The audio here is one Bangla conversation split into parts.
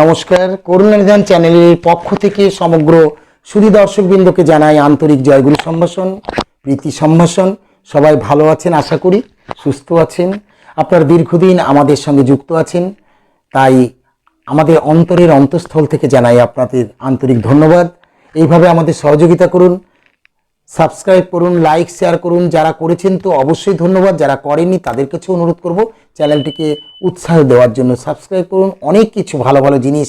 নমস্কার, করুণা নিধান চ্যানেলের পক্ষ থেকে সমগ্র সুধী দর্শকবৃন্দকে জানাই আন্তরিক জয়গুরু সম্ভাষণ, প্রীতি সম্ভাষণ। সবাই ভালো আছেন, আশা করি, সুস্থ আছেন। আপনার দীর্ঘদিন আমাদের সঙ্গে যুক্ত আছেন, তাই আমাদের অন্তরের অন্তঃস্থল থেকে জানাই আপনাদের আন্তরিক ধন্যবাদ। এইভাবে আমাদের সহযোগিতা করুন। সাবস্ক্রাইব করুন, লাইক, শেয়ার করুন। যারা করেছেন তো অবশ্যই ধন্যবাদ। যারা করেননি, তাদের কাছেও অনুরোধ করব চ্যানেলটিকে উৎসাহ দেওয়ার জন্য। সাবস্ক্রাইব করুন, অনেক কিছু ভালো ভালো জিনিস,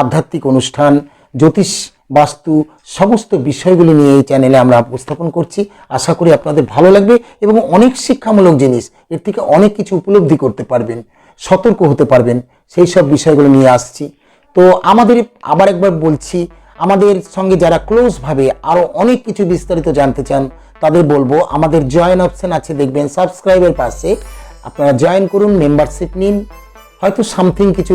আধ্যাত্মিক অনুষ্ঠান, জ্যোতিষ, বাস্তু, সমস্ত বিষয়গুলি নিয়ে এই চ্যানেলে আমরা উপস্থাপন করছি। আশা করি আপনাদের ভালো লাগবে এবং অনেক শিক্ষামূলক জিনিস, এর থেকে অনেক কিছু উপলব্ধি করতে পারবেন, সতর্ক হতে পারবেন, সেই সব বিষয়গুলো নিয়ে আসছি। তো আমাদের আবার একবার বলছি আমাদের সঙ্গে যারা ক্লোজভাবে আরও অনেক কিছু বিস্তারিত জানতে চান, তাদের বলব আমাদের জয়েন অপশন আছে, দেখবেন সাবস্ক্রাইবের পাশে। আপনারা জয়েন করুন মেম্বারশিপ নিন। হয়তো সামথিং কিছু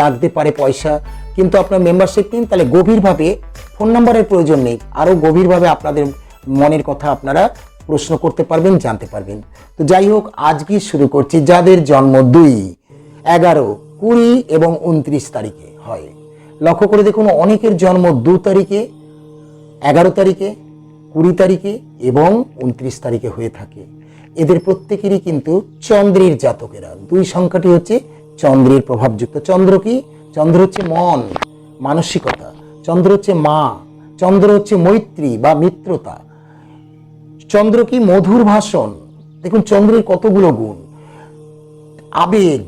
লাগতে পারে পয়সা, কিন্তু আপনার মেম্বারশিপ নিন, তাহলে গভীরভাবে ফোন নাম্বারের প্রয়োজন নেই। আরও গভীরভাবে আপনাদের মনের কথা আপনারা প্রশ্ন করতে পারবেন, জানতে পারবেন। তো যাই হোক, আজকে শুরু করছি যাদের জন্ম দুই, এগারো, কুড়ি এবং উনত্রিশ তারিখে। হয়। লক্ষ্য করে দেখুন, অনেকের জন্ম দু তারিখে, এগারো তারিখে, কুড়ি তারিখে এবং উনত্রিশ তারিখে হয়ে থাকে। এদের প্রত্যেকেরই কিন্তু চন্দ্রের জাতকেরা। দুই সংখ্যাটি হচ্ছে চন্দ্রের প্রভাবযুক্ত। চন্দ্র কি? চন্দ্র হচ্ছে মন, মানসিকতা। চন্দ্র হচ্ছে মা। চন্দ্র হচ্ছে মৈত্রী বা মিত্রতা। চন্দ্র কি? মধুর ভাষণ। দেখুন, চন্দ্রের কতগুলো গুণ। আবেগ,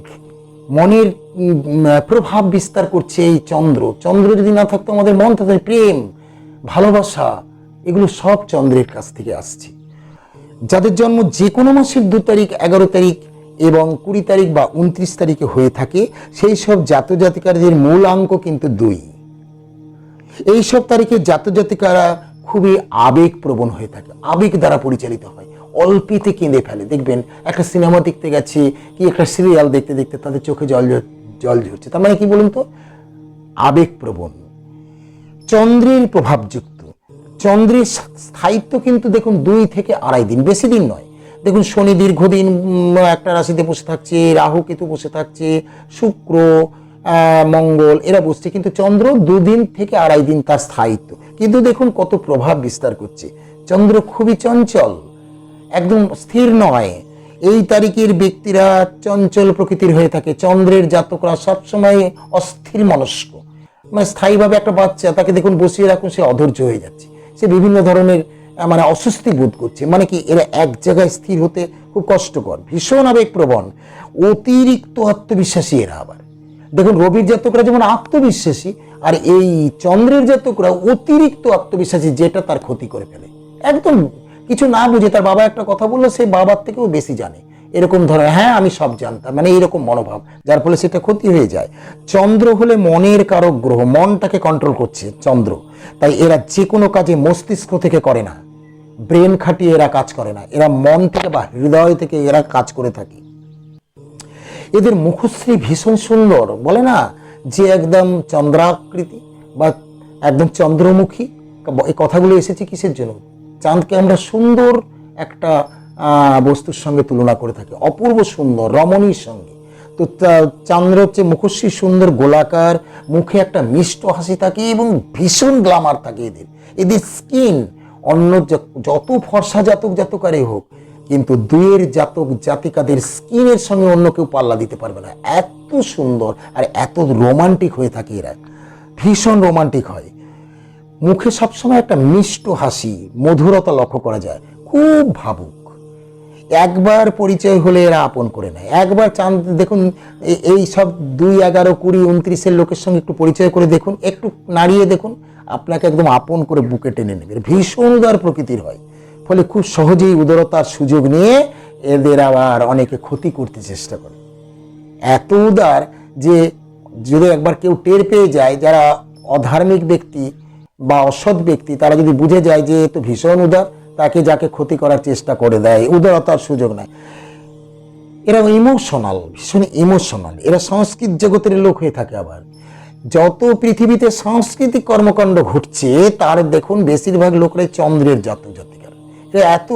মনের প্রভাব বিস্তার করছে এই চন্দ্র। চন্দ্র যদি না থাকতো আমাদের মন তাদের প্রেম, ভালোবাসা, এগুলো সব চন্দ্রের কাছ থেকে আসছে। যাদের জন্ম যে কোনো মাসের দু তারিখ, এগারো তারিখ এবং কুড়ি তারিখ বা উনত্রিশ তারিখে হয়ে থাকে, সেই সব জাতজাতিকারদের মূল অঙ্ক কিন্তু দুই। এই সব তারিখে জাতজাতিকারা খুবই আবেগপ্রবণ হয়ে থাকে, আবেগ দ্বারা পরিচালিত হয়। অল্পেতে কেঁদে ফেলে। দেখবেন, একটা সিনেমা দেখতে গেছে, কি একটা সিরিয়াল দেখতে দেখতে তাদের চোখে জল জল ঝরছে তার মানে কি বলুন তো? আবেগপ্রবণ, চন্দ্রের প্রভাবযুক্ত। চন্দ্রের স্থায়িত্ব কিন্তু দেখুন দুই থেকে আড়াই দিন, বেশি দিন নয়। দেখুন শনি দীর্ঘদিন একটা রাশিতে বসে থাকছে, রাহু কেতু বসে থাকছে, শুক্র মঙ্গল, এরা বসছে, কিন্তু চন্দ্র দুদিন থেকে আড়াই দিন তার স্থায়িত্ব। কিন্তু দেখুন কত প্রভাব বিস্তার করছে। চন্দ্র খুবই চঞ্চল, একদম স্থির নয়। এই তারিখের ব্যক্তিরা চঞ্চল প্রকৃতির হয়ে থাকে। চন্দ্রের জাতকরা সবসময় অস্থির মনস্ক। মানে স্থায়ীভাবে একটা বাচ্চা, তাকে দেখুন বসিয়ে রাখুন, সে অধৈর্য হয়ে যাচ্ছে। সে বিভিন্ন ধরনের মানে অস্বস্তি বোধ করছে। মানে কি, এরা এক জায়গায় স্থির হতে খুব কষ্টকর, ভীষণ আবেগপ্রবণ। অতিরিক্ত আত্মবিশ্বাসী এরা আবার। দেখুন, রবির জাতকরা যেমন আত্মবিশ্বাসী, আর এই চন্দ্রের জাতকরা অতিরিক্ত আত্মবিশ্বাসী, যেটা তার ক্ষতি করে ফেলে। একদম কিছু না বুঝে তার বাবা একটা কথা বলল সে বাবার থেকেও বেশি জানে। এরকম ধরনের হ্যাঁ আমি সব জানতাম মানে এরকম মনোভাব, যার ফলে সেটা ক্ষতি হয়ে যায়। চন্দ্র হলে মনের কারক গ্রহ, মনটাকে কন্ট্রোল করছে চন্দ্র। তাই এরা যে কোনো কাজে মস্তিষ্ক থেকে করে না। ব্রেন খাটিয়ে এরা কাজ করে না। এরা মন থেকে বা হৃদয় থেকে এরা কাজ করে থাকে। এদের মুখশ্রী ভীষণ সুন্দর, বলে না? যে একদম চন্দ্রাকৃতি বা একদম চন্দ্রমুখী এই কথাগুলো এসেছে কিসের জন্য? চাঁদকে আমরা সুন্দর একটা বস্তুর সঙ্গে তুলনা করে থাকি, অপূর্ব সুন্দর, রমণীর সঙ্গে। তো চন্দ্র হচ্ছে মুখশ্রী সুন্দর, গোলাকার, মুখে একটা মিষ্ট হাসি থাকে এবং ভীষণ গ্লামার থাকে এদের। এদের স্কিন অন্য যত ফর্সা জাতক জাতকারই হোক, কিন্তু দুইয়ের জাতক জাতিকাদের স্কিনের সঙ্গে অন্য কেউ পাল্লা দিতে পারবে না। এত সুন্দর আর এত রোমান্টিক হয়ে থাকে এরা। ভীষণ রোমান্টিক হয়। মুখে সবসময় একটা মিষ্ট হাসি, মধুরতা লক্ষ্য করা যায়। খুব ভাবুক। একবার পরিচয় হলে এরা আপন করে নেয়। একবার চাঁদ দেখুন এই সব দুই, এগারো, কুড়ি, উনত্রিশের লোকের সঙ্গে একটু পরিচয় করে দেখুন, একটু নাড়িয়ে দেখুন, আপনাকে একদম আপন করে বুকে টেনে নেবে। ভীষণ উদার প্রকৃতির হয়। ফলে খুব সহজেই উদারতার সুযোগ নিয়ে এদের আবার অনেকে ক্ষতি করতে চেষ্টা করে। এত উদার যে, যদি একবার কেউ টের পেয়ে যায়, যারা অধার্মিক ব্যক্তি বা অসৎ ব্যক্তি, তারা যদি বুঝে যায় যে তো ভীষণ উদার, তাকে যাকে ক্ষতি করার চেষ্টা করে দেয়, উদারতার সুযোগ নেয়। এরা ইমোশনাল ভীষণ ইমোশনাল এরা সংস্কৃত জগতের লোক হয়ে থাকে আবার। যত পৃথিবীতে সাংস্কৃতিক কর্মকাণ্ড ঘটছে, তার দেখুন বেশিরভাগ লোকরাই চন্দ্রের জাতক জাতিকার। এরা এত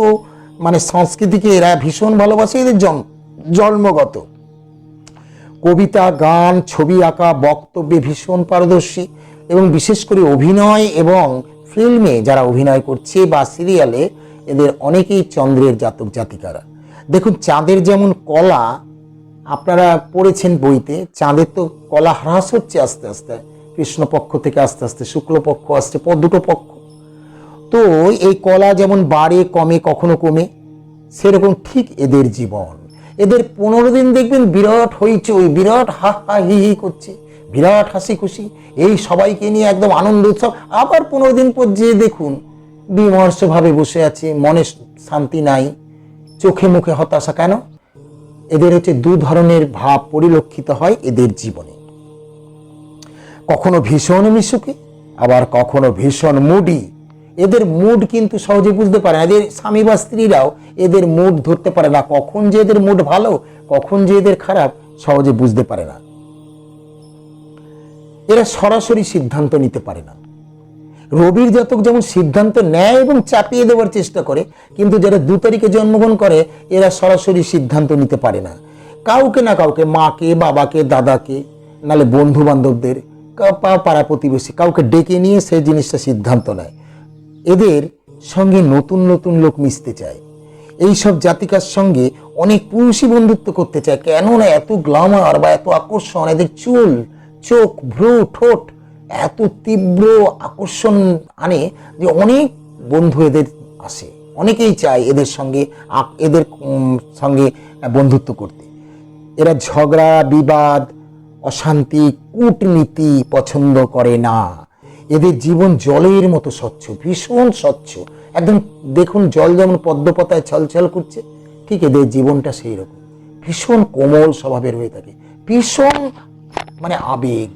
মানে সংস্কৃতিকে এরা ভীষণ ভালোবাসে, এদের জন্ম জন্মগত। কবিতা, গান, ছবি আঁকা, বক্তব্যে ভীষণ পারদর্শী। এবং বিশেষ করে অভিনয় এবং ফিল্মে যারা অভিনয় করছে বা সিরিয়ালে, এদের অনেকেই চন্দ্রের জাতক জাতিকারা। দেখুন, চাঁদের যেমন কলা, আপনারা পড়েছেন বইতে, চাঁদের তো কলা হ্রাস হচ্ছে আস্তে আস্তে। কৃষ্ণপক্ষ থেকে আস্তে আস্তে শুক্লপক্ষ আসছে দুটো পক্ষ। তো এই কলা যেমন বাড়ে, কমে, কখনো কমে, সেরকম ঠিক এদের জীবন। এদের পনেরো দিন দেখবেন বিরাট হইচই, বিরাট হা হা হি হি করছে। বিরাট হাসি খুশি এই সবাইকে নিয়ে একদম আনন্দ উৎসব। আবার পনেরো দিন পর যে দেখুন, বিমর্ষভাবে বসে আছে, মনে শান্তি নাই, চোখে মুখে হতাশা কেন? এদের হচ্ছে দু ধরনের ভাব পরিলক্ষিত হয় এদের জীবনে। কখনো ভীষণ মিশুকে, আবার কখনো ভীষণ মুডি। এদের মুড কিন্তু সহজে বুঝতে পারে না। এদের স্বামী বা স্ত্রীরাও এদের মুড ধরতে পারে না। কখন যে এদের মুড ভালো, কখন যে এদের খারাপ, সহজে বুঝতে পারে না। এরা সরাসরি সিদ্ধান্ত নিতে পারে না। রবির জাতক যেমন সিদ্ধান্ত নেয় এবং চাপিয়ে দেওয়ার চেষ্টা করে, কিন্তু যারা দু তারিখে জন্মগ্রহণ করে, এরা সরাসরি সিদ্ধান্ত নিতে পারে না। কাউকে না কাউকে, মাকে, বাবাকে, দাদাকে নালে বন্ধু বান্ধবদের পাড়া প্রতিবেশী, কাউকে ডেকে নিয়ে সেই জিনিসটা সিদ্ধান্ত নেয়। এদের সঙ্গে নতুন নতুন লোক মিশতে চায়। এই সব জাতিকার সঙ্গে অনেক পুরুষই বন্ধুত্ব করতে চায়। কেননা এত গ্লামার বা এত আকর্ষণ, এদের চুল চোখ, ভ্রু, ঠোঁট এত তীব্র আকর্ষণ আনে যে অনেক বন্ধু এদের আসে। অনেকেই চায় এদের সঙ্গে এদের সঙ্গে বন্ধুত্ব করতে। এরা ঝগড়া, বিবাদ, অশান্তি, কূটনীতি পছন্দ করে না। এদের জীবন জলের মতো স্বচ্ছ, ভীষণ স্বচ্ছ। একদম দেখুন, জল যেমন পদ্মপতায় ছলছল করছে, ঠিক এদের জীবনটা সেই রকম ভীষণ কোমল স্বভাবের হয়ে থাকে। ভীষণ মানে আবেগ,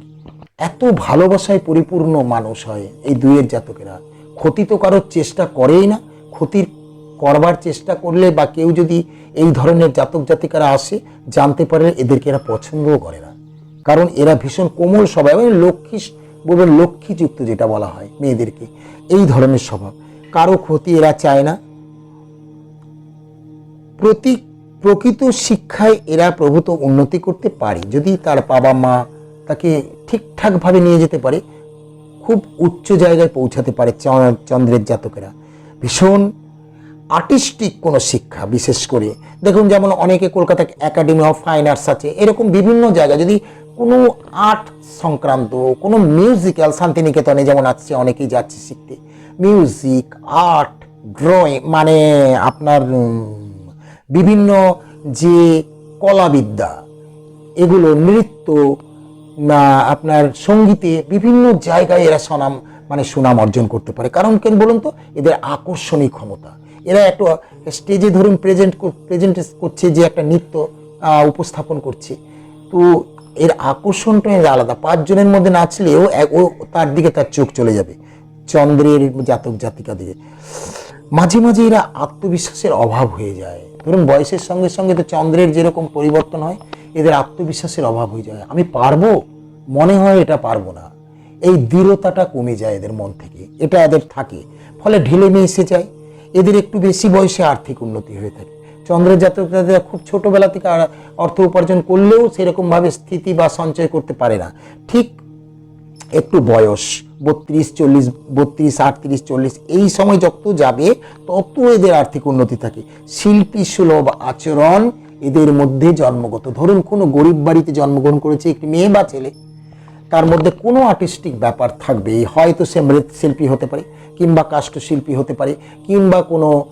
এত ভালোবাসায় পরিপূর্ণ মানুষ হয় এই দুইয়ের জাতকেরা। ক্ষতি তো কারোর চেষ্টা করেই না, ক্ষতির করবার চেষ্টা করলে বা কেউ যদি এই ধরনের জাতক জাতিকারা আসে, জানতে পারে এদেরকে এরা পছন্দও করে না। কারণ এরা ভীষণ কোমল স্বভাব, এবং লক্ষ্মী বলবেন লক্ষ্মীযুক্ত যেটা বলা হয় মেয়েদেরকে, এই ধরনের স্বভাব। কারও ক্ষতি এরা চায় না। প্রতি প্রকৃত শিক্ষায় এরা প্রভূত উন্নতি করতে পারে, যদি তার বাবা মা তাকে ঠিকঠাকভাবে নিয়ে যেতে পারে, খুব উচ্চ জায়গায় পৌঁছাতে পারে চন্দ্রের জাতকেরা। ভীষণ আর্টিস্টিক কোনো শিক্ষা, বিশেষ করে। দেখুন, যেমন অনেকে Kolkata academy of fine arts আছে, এরকম বিভিন্ন জায়গা, যদি কোনো আর্ট সংক্রান্ত, কোনো মিউজিক্যাল শান্তিনিকেতনে যেমন আসছে অনেকেই যাচ্ছে শিখতে। মিউজিক আর্ট ড্রয়িং মানে আপনার বিভিন্ন যে কলাবিদ্যা, এগুলো নৃত্য আপনার সঙ্গীতে বিভিন্ন জায়গায় এরা সুনাম মানে সুনাম অর্জন করতে পারে। কারণ কেন বলুন তো? এদের আকর্ষণীয় ক্ষমতা। এরা একটু স্টেজে ধরুন প্রেজেন্ট প্রেজেন্ট করছে যে একটা নৃত্য উপস্থাপন করছে। তো এর আকর্ষণটা এর আলাদা। পাঁচজনের মধ্যে নাচলেও ও তার দিকে তার চোখ চলে যাবে। চন্দ্রের জাতক জাতিকা দিকে মাঝে মাঝে এরা আত্মবিশ্বাসের অভাব হয়ে যায়। ধরুন বয়সের সঙ্গে সঙ্গে তো চন্দ্রের যেরকম পরিবর্তন হয়, এদের আত্মবিশ্বাসের অভাব হয়ে যায়। আমি পারব? মনে হয় এটা পারব না। এই দৃঢ়তাটা কমে যায় এদের মন থেকে। এটা এদের থাকে। ফলে ঢিলে মিশে যায়। এদের একটু বেশি বয়সে আর্থিক উন্নতি হয়ে থাকে। চন্দ্রের জাতক জাতিকা খুব ছোটোবেলা থেকে অর্থ উপার্জন করলেও সেরকমভাবে স্থিতি বা সঞ্চয় করতে পারে না। ঠিক একটু বয়স বত্রিশ, চল্লিশ, বত্রিশ, আটত্রিশ, চল্লিশ, এই সময় যত যাবে, তত এদের আর্থিক উন্নতি থাকে। শিল্পী সুলভ আচরণ এদের মধ্যে জন্মগত। ধরুন, কোনো গরিব বাড়িতে জন্মগ্রহণ করেছে একটি মেয়ে বা ছেলে। তার মধ্যে কোনো আর্টিস্টিক ব্যাপার থাকবে, হয়তো সে মৃৎশিল্পী হতে পারে, কিংবা কাষ্ঠশিল্পী হতে পারে, কিংবা কোনো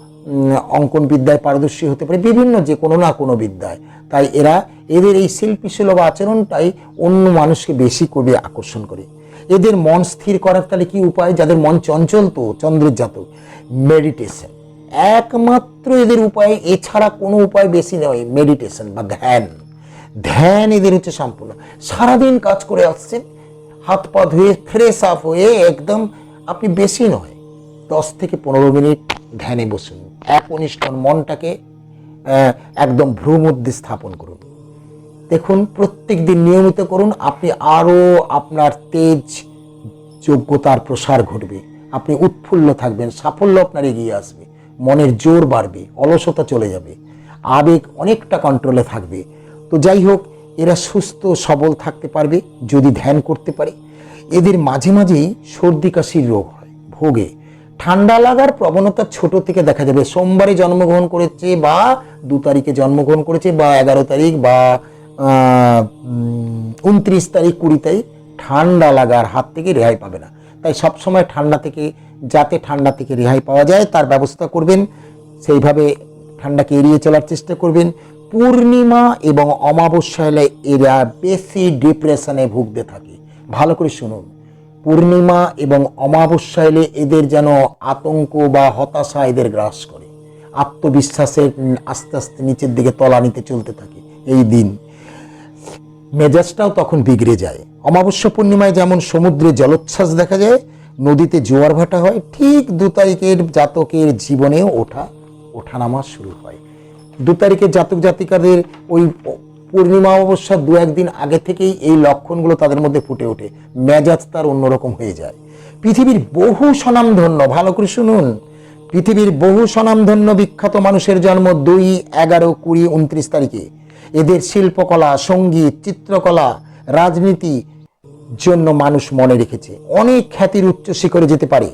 অঙ্কন বিদ্যায় পারদর্শী হতে পারে, বিভিন্ন যে কোনো না কোনো বিদ্যায়। তাই এরা, এদের এই শিল্পী সুলভ আচরণটাই অন্য মানুষকে বেশি করে আকর্ষণ করে। এদের মন স্থির করার তাহলে কি উপায়? যাদের মন চঞ্চল তো, চন্দ্রের জাতক মেডিটেশন একমাত্র এদের উপায়, এছাড়া কোনো উপায় বেশি নয় মেডিটেশন বা ধ্যান। ধ্যান এদের হচ্ছে সম্পূর্ণ। সারাদিন কাজ করে আসছেন, হাত পা ধুয়ে ফ্রেশ আপ হয়ে একদম আপনি বেশি নয়, দশ থেকে পনেরো মিনিট ধ্যানে বসুন। একনিষ্ঠ মনটাকে একদম ভ্রু মধ্যে স্থাপন করুন। দেখুন প্রত্যেক দিন নিয়মিত করুন, আপনি আরও আপনার তেজ, যোগ্যতার প্রসার ঘটবে। আপনি উৎফুল্ল থাকবেন, সাফল্য আপনার এগিয়ে আসবে, মনের জোর বাড়বে, অলসতা চলে যাবে, আবেগ অনেকটা কন্ট্রোলে থাকবে। তো যাই হোক, এরা সুস্থ, সবল থাকতে পারবে, যদি ধ্যান করতে পারে। এদের মাঝে মাঝেই সর্দি, কাশির রোগ হয়, ভোগে। ঠান্ডা লাগার প্রবণতা ছোট থেকে দেখা যাবে। সোমবারে জন্মগ্রহণ করেছে বা দু তারিখে জন্মগ্রহণ করেছে বা এগারো তারিখ বা উনত্রিশ তারিখ কুড়ি তারিখ ঠান্ডা লাগার হাত থেকে রেহাই পাবে না। তাই সবসময় ঠান্ডা থেকে, যাতে ঠান্ডা থেকে রেহাই পাওয়া যায়, তার ব্যবস্থা করবেন। সেইভাবে ঠান্ডাকে এড়িয়ে চলার চেষ্টা করবেন। পূর্ণিমা এবং অমাবস্যায় এরা বেশি ডিপ্রেশনে ভুগতে থাকে। ভালো করে শুনুন। পূর্ণিমা এবং অমাবস্যা এলে এদের যেন আতঙ্ক বা হতাশা এদের গ্রাস করে। আত্মবিশ্বাসের আস্তে আস্তে নিচের দিকে তলানিতে চলতে থাকে। এই দিন মেজাজটাও তখন বিগড়ে যায়। অমাবস্যা পূর্ণিমায় যেমন সমুদ্রে জলোচ্ছ্বাস দেখা যায়, নদীতে জোয়ার ভাটা হয়, ঠিক দু তারিখের জাতকের জীবনেও ওঠা, ওঠানামা শুরু হয়। দু তারিখের জাতক জাতিকাদের ওই পূর্ণিমা অমাবস্যা দু একদিন আগে থেকেই এই লক্ষণগুলো তাদের মধ্যে ফুটে ওঠে। মেজাজ তার অন্যরকম হয়ে যায়। পৃথিবীর বহু স্বনামধন্য, ভালো করে শুনুন। পৃথিবীর বহু স্বনামধন্য বিখ্যাত মানুষের জন্ম দুই এগারো কুড়ি উনত্রিশ তারিখে। এদের শিল্পকলা, সংগীত, চিত্রকলা, রাজনীতি জন্য মানুষ মনে রেখেছে। অনেক খ্যাতির উচ্চ শিখরে যেতে পারে।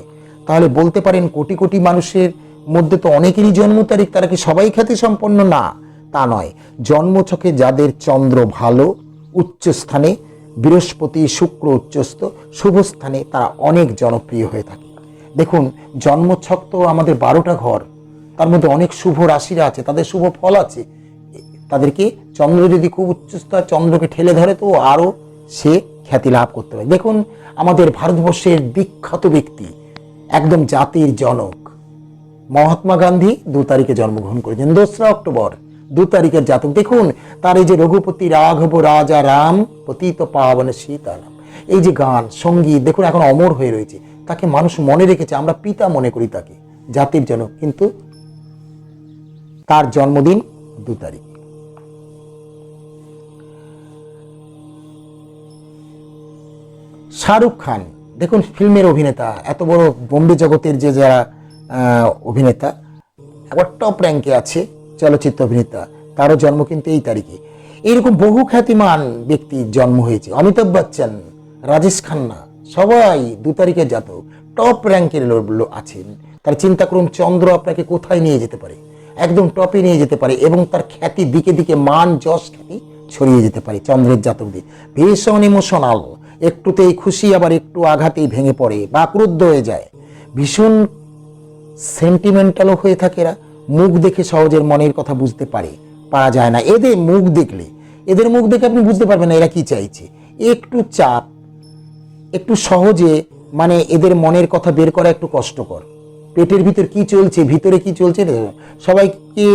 তাহলে বলতে পারেন কোটি কোটি মানুষের মধ্যে তো অনেকেরই জন্ম তারিখ, তারা কি সবাই খ্যাতি সম্পন্ন না, তা নয়। জন্মছকে যাদের চন্দ্র ভালো, উচ্চ স্থানে, বৃহস্পতি শুক্র উচ্চস্থ, শুভ স্থানে তারা অনেক জনপ্রিয় হয়ে থাকে। দেখুন জন্মছক তো আমাদের বারোটা ঘর। তার মধ্যে অনেক শুভ রাশিরা আছে, তাদের শুভ ফল আছে। তাদেরকে চন্দ্র যদি খুব উচ্চস্থ হয়, চন্দ্রকে ঠেলে ধরে তো আরও সে খ্যাতি লাভ করতে পারে। দেখুন আমাদের ভারতবর্ষের বিখ্যাত ব্যক্তি একদম জাতির জনক মহাত্মা গান্ধী দু তারিখে জন্মগ্রহণ করেছেন দোসরা অক্টোবর দু তারিখের জাতক। দেখুন তার এই যে রঘুপতি রাঘব রাজা রাম পতিত পাবন সীতারাম এই যে গান সংগীত দেখুন এখন অমর হয়ে রয়েছে। তাকে মানুষ মনে রেখেছে আমরা পিতা মনে করি তাকে জাতির জনক। কিন্তু তার জন্মদিন দু তারিখ। শাহরুখ খান। দেখুন, ফিল্মের অভিনেতা, এত বড় বোম্বে জগতের যে যারা অভিনেতা, একবার টপ র্যাঙ্কে আছে চলচ্চিত্র অভিনেতা। তারও জন্ম কিন্তু এই তারিখে। এইরকম বহু খ্যাতিমান ব্যক্তির জন্ম হয়েছে। অমিতাভ বচ্চন, রাজেশ খান্না, সবাই দু তারিখের জাতক। টপ র্যাঙ্কের আছেন। তার চিন্তা করুন চন্দ্র আপনাকে কোথায় নিয়ে যেতে পারে? একদম টপে নিয়ে যেতে পারে এবং তার খ্যাতি দিকে দিকে মান, যশ, খ্যাতি ছড়িয়ে যেতে পারে চন্দ্রের জাতকদের। ভীষণ ইমোশনাল একটুতেই খুশি, আবার একটু আঘাতেই ভেঙে পড়ে বা ক্রুদ্ধ হয়ে যায়। ভীষণ সেন্টিমেন্টালও হয়ে থাকে এরা। মুখ দেখে সহজের মনের কথা বুঝতে পারে, পারা যায় না। এদের মুখ দেখলে, এদের মুখ দেখে আপনি বুঝতে পারবেন না এরা কি চাইছে। একটু চাপ, একটু সহজে মানে এদের মনের কথা বের করা একটু কষ্টকর। পেটের ভিতর কি চলছে, ভিতরে কি চলছে সবাইকে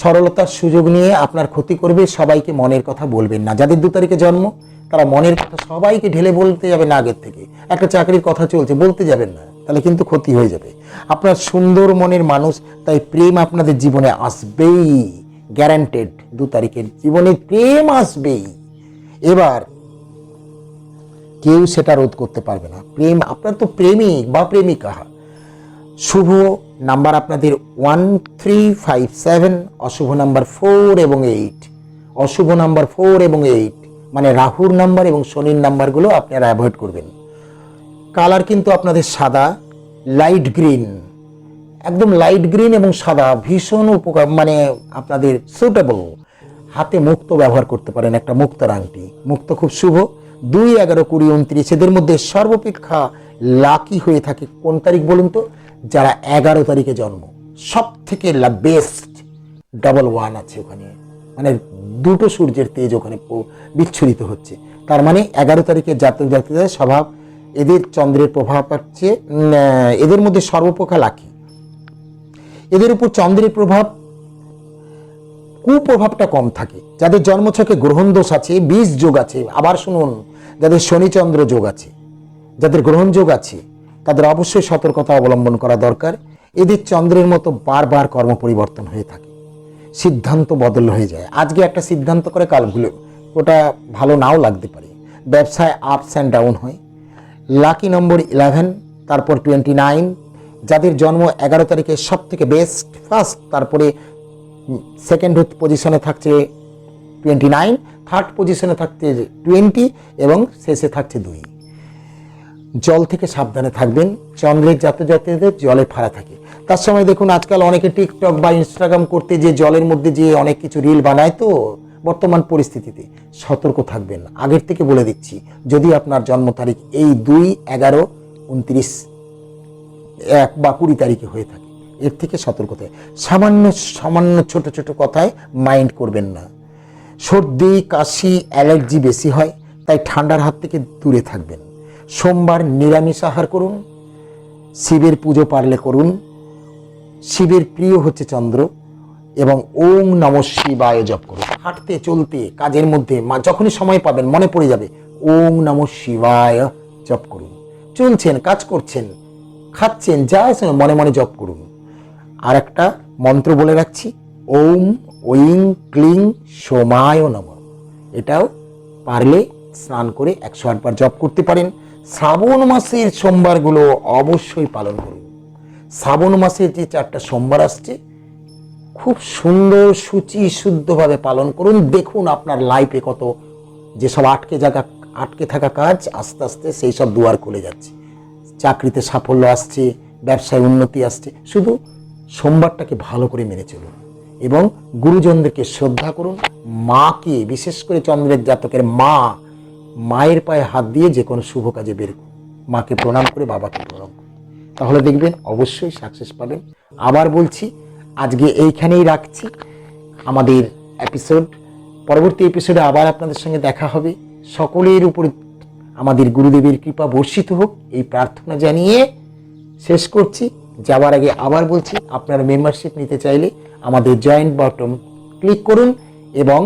সরলতার সুযোগ নিয়ে আপনার ক্ষতি করবে, সবাইকে মনের কথা বলবেন না। যাদের দু তারিখে জন্ম তারা মনের কথা সবাইকে ঢেলে বলতে যাবেন না আগের থেকে। একটা চাকরির কথা চলছে, বলতে যাবেন না। তাহলে কিন্তু ক্ষতি হয়ে যাবে। আপনার সুন্দর মনের মানুষ, তাই প্রেম আপনাদের জীবনে আসবেই। গ্যারান্টেড দু তারিখের জীবনে প্রেম আসবেই। এবার কেউ সেটা রোধ করতে পারবে না। প্রেম, আপনার তো প্রেমিক, বা প্রেমিকা। শুভ নাম্বার আপনাদের ওয়ান থ্রি ফাইভ সেভেন অশুভ নাম্বার ফোর এবং এইট অশুভ নাম্বার ফোর এবং এইট মানে রাহুর নাম্বার এবং শনির নাম্বারগুলো আপনারা অ্যাভয়েড করবেন। কালার কিন্তু আপনাদের সাদা, লাইট গ্রিন। একদম লাইট গ্রিন এবং সাদা, ভীষণ উপকার মানে আপনাদের সুটেবল হাতে মুক্ত ব্যবহার করতে পারেন একটা মুক্তার আংটি। মুক্ত খুব শুভ। দুই এগারো কুড়ি উনত্রিশ, এদের মধ্যে সর্বাপেক্ষা লাকি হয়ে থাকে কোন তারিখ বলুন তো? যারা এগারো তারিখে জন্ম। সব থেকে বেস্ট ডাবল ওয়ান আছে ওখানে। মানে দুটো সূর্যের তেজ ওখানে বিচ্ছুরিত হচ্ছে। তার মানে এগারো তারিখে জাতক জাতিদের স্বভাব, এদের চন্দ্রের প্রভাব পাচ্ছে এদের মধ্যে সর্বপ্রকার লাকি এদের উপর চন্দ্রের প্রভাব, কুপ্রভাবটা কম থাকে। যাদের জন্মছকে গ্রহণ দোষ আছে, বীজ যোগ আছে, আবার শুনুন, যাদের শনিচন্দ্র যোগ আছে, যাদের গ্রহণ যোগ আছে, তাদের অবশ্যই সতর্কতা অবলম্বন করা দরকার। এদের চন্দ্রের মতো বারবার কর্ম পরিবর্তন হয়ে থাকে। সিদ্ধান্ত বদল হয়ে যায়। আজকে একটা সিদ্ধান্ত করে কাল ভুলে ওটা ভালো নাও লাগতে পারে। ব্যবসায় আপস অ্যান্ড ডাউন হয়। লাকি নম্বর ইলেভেন তারপর টোয়েন্টি নাইন যাদের জন্ম এগারো তারিখে সব থেকে বেস্ট ফার্স্ট তারপরে সেকেন্ড পজিশনে থাকছে টোয়েন্টি নাইন থার্ড পজিশনে থাকছে টোয়েন্টি এবং শেষে থাকছে দুই। জল থেকে সাবধানে থাকবেন। চন্দ্রের জাত জাতীয়দের জলে ফাড়া থাকে। তার সময় দেখুন আজকাল অনেকে টিকটক বা ইনস্টাগ্রাম করতে যে জলের মধ্যে যে অনেক কিছু রিল বানায়, তো বর্তমান পরিস্থিতিতে সতর্ক থাকবেন। আগের থেকে বলে দিচ্ছি, যদি আপনার জন্ম তারিখ এই দুই এগারো উনত্রিশ এক বা কুড়ি তারিখে হয়ে থাকে, এর থেকে সতর্ক থাকে সামান্য সামান্য ছোট ছোট কথায় মাইন্ড করবেন না। সর্দি, কাশি, অ্যালার্জি বেশি হয়, তাই ঠান্ডার হাত থেকে দূরে থাকবেন। সোমবার নিরামিষ আহার করুন, শিবের পুজো পারলে করুন শিবের প্রিয় হচ্ছে চন্দ্র এবং ওং নম শিবায় জপ করুন হাঁটতে, চলতে, কাজের মধ্যে যখনই সময় পাবেন, মনে পড়ে যাবে ওং নম শিবায় জপ করুন। চলছেন, কাজ করছেন, খাচ্ছেন, যা আছে মনে মনে জপ করুন। আর একটা মন্ত্র বলে রাখছি, ওম ওইং ক্লিং সোমায় নম। এটাও পারলে স্নান করে একশো আটবার জপ করতে পারেন। শ্রাবণ মাসের সোমবারগুলো অবশ্যই পালন করুন। শ্রাবণ মাসে যে চারটা সোমবার আসছে, খুব সুন্দর সূচি শুদ্ধভাবে পালন করুন। দেখুন আপনার লাইফে কত যেসব আটকে জায়গা, আটকে থাকা কাজ, আস্তে আস্তে সেই সব দুয়ার খুলে যাচ্ছে। চাকরিতে সাফল্য আসছে, ব্যবসায় উন্নতি আসছে। শুধু সোমবারটাকে ভালো করে মেনে চলুন এবং গুরুজনদেরকে শ্রদ্ধা করুন। মাকে, বিশেষ করে চন্দ্রের জাতকের মা, মায়ের পায়ে হাত দিয়ে যে কোনো শুভ কাজে বের মাকে প্রণাম করে বাবাকে তাহলে দেখবেন অবশ্যই সাকসেস পাবেন আবার বলছি, আজকে এইখানেই রাখছি। আমাদের এপিসোড পরবর্তী এপিসোডে আবার আপনাদের সঙ্গে দেখা হবে। সকলের উপর আমাদের গুরুদেবের কৃপা বর্ষিত হোক, এই প্রার্থনা জানিয়ে শেষ করছি। যাওয়ার আগে আবার বলছি, আপনারা মেম্বারশিপ নিতে চাইলে আমাদের জয়েন্ট বটম ক্লিক করুন এবং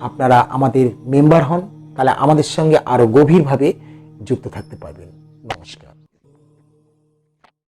আপনারা আমাদের মেম্বার হন, তাহলে আমাদের সঙ্গে আরও গভীরভাবে যুক্ত থাকতে পারবেন। নমস্কার।